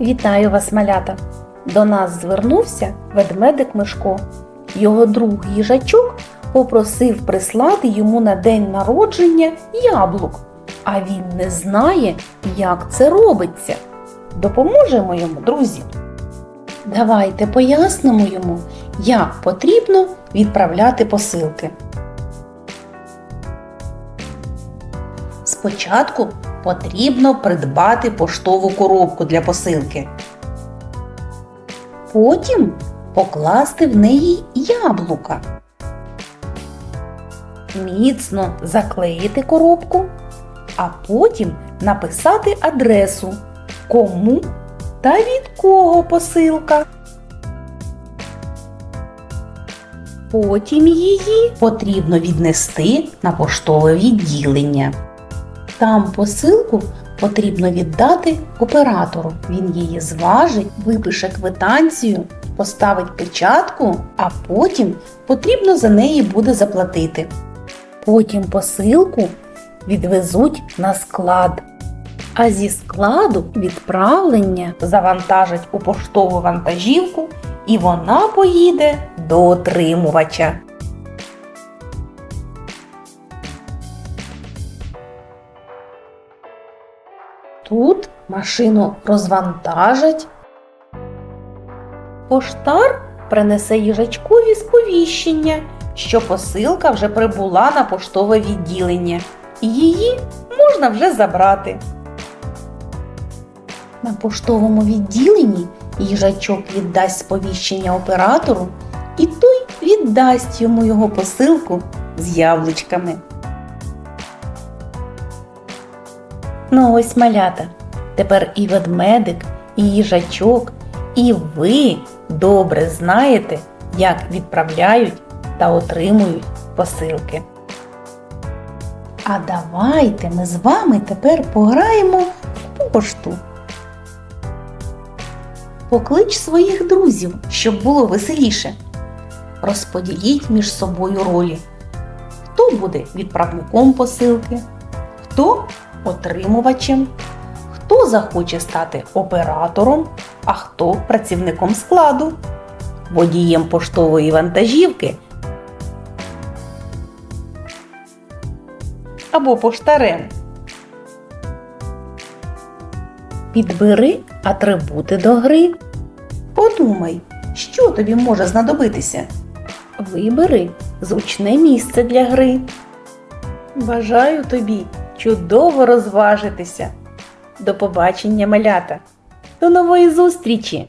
Вітаю вас, малята! До нас звернувся ведмедик Мишко. Його друг їжачок попросив прислати йому на день народження яблук, а він не знає, як це робиться. Допоможемо йому, друзі. Давайте пояснимо йому, як потрібно відправляти посилки. Спочатку потрібно придбати поштову коробку для посилки. Потім покласти в неї яблука. Міцно заклеїти коробку, а потім написати адресу, кому та від кого посилка. Потім її потрібно віднести на поштове відділення. Там посилку потрібно віддати оператору. Він її зважить, випише квитанцію, поставить печатку, а потім потрібно за неї буде заплатити. Потім посилку відвезуть на склад. А зі складу відправлення завантажать у поштову вантажівку і вона поїде до отримувача. Тут машину розвантажать. Поштар принесе їжачкові сповіщення, що посилка вже прибула на поштове відділення, її можна вже забрати. На поштовому відділенні їжачок віддасть сповіщення оператору, і той віддасть йому його посилку з яблучками. Ну ось малята. Тепер і ведмедик, і їжачок, і ви добре знаєте, як відправляють та отримують посилки. А давайте ми з вами тепер пограємо в пошту. Поклич своїх друзів, щоб було веселіше. Розподіліть між собою ролі. Хто буде відправником посилки, хто отримувачем, хто захоче стати оператором, а хто працівником складу, водієм поштової вантажівки або поштарем. Підбери атрибути до гри. Подумай, що тобі може знадобитися. Вибери зручне місце для гри. Бажаю тобі чудово розважитися. До побачення, малята! До нової зустрічі!